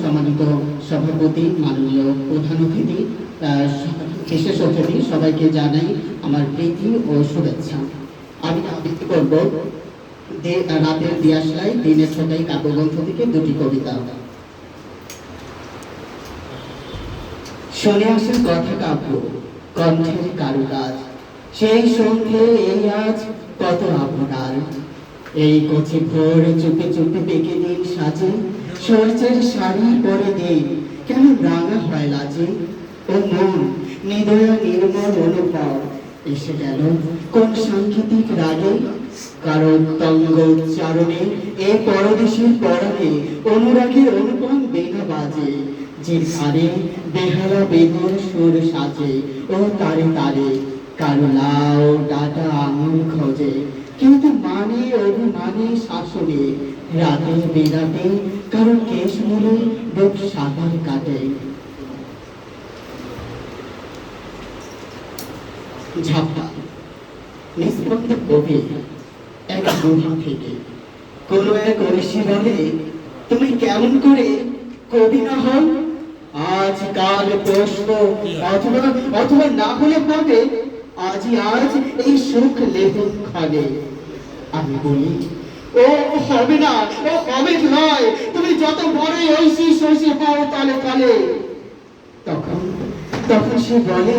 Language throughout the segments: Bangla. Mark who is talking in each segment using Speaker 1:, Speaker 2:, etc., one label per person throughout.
Speaker 1: সম্মানিত সভাপতি, মাননীয় প্রধান অতিথি বিশেষ অতিথি, সবাইকে জানাই আমার প্রীতি ও শুভেচ্ছা। আমি আবৃত্তি করব রাতের দিয়াশলাই দিনের ছোটাই কাব্যগ্রন্থ থেকে দুটি কবিতা। শুনে আসেন কথা কাব্য, কণ্ঠের কারুকাজ। সেই সন্ধে এই আজ কত আপনার এই কচি ভোর চুপে চুপে পেকে দিন সাজে সূর্যের শাড়ি পরে দিন কেন রাঙা হয় লাজে? ও মন নিদয়া নির্মল অনুভব। এসে গেল কোন সাংকেতিক রাগে? তঙ্গ উচ্চারণে, এ পরদেশের অনুরাগের অনুপম বেনা বাজে। যে বেহালা বেগুন সুর সাজে, ও তারে তারে কারও লাউ ডাটা আঙুল খোঁজে। কিন্তু মানে অভিমানে শাসনে রাতে বেরাতে কারও কেশ মুড়ে বুক সাঁতার কাটে। নিষ্পন্দ কবি এক গুহা থেকে। কোনো এক বলে, তুমি কেমন করে কবি না আজ কাল প্রশ্ন, অথবা অথবা না হলে পাবে আজই আজ এই সুখ লেখন খাবে আমি বলি ও হবে না ও হবে নয় তুমি যত বড়ই ঐশী শশী হও তালে তালে। তখন তখন সে বলে,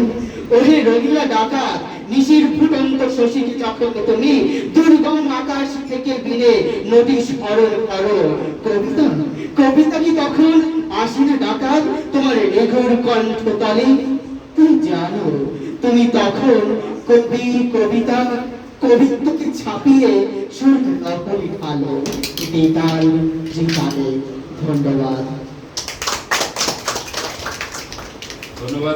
Speaker 1: ওহে রঙিলা ডাকাত, নিশির ফুটন্ত শশীকে যখন তুমি দুর্গম আকাশ থেকে বিনে নদী স্মরণ করো, কবিতা কবিতা কি তখন আসে ডাকাত তোমার এঘর কণ্ঠ তলে তুমি জানো, তুমি তখন কবি, কবিতা কবিত্বকে ছাপিয়ে সুর নকলি ভালো বেতাল জীবনে ধন্যবাদ।
Speaker 2: ধন্যবাদ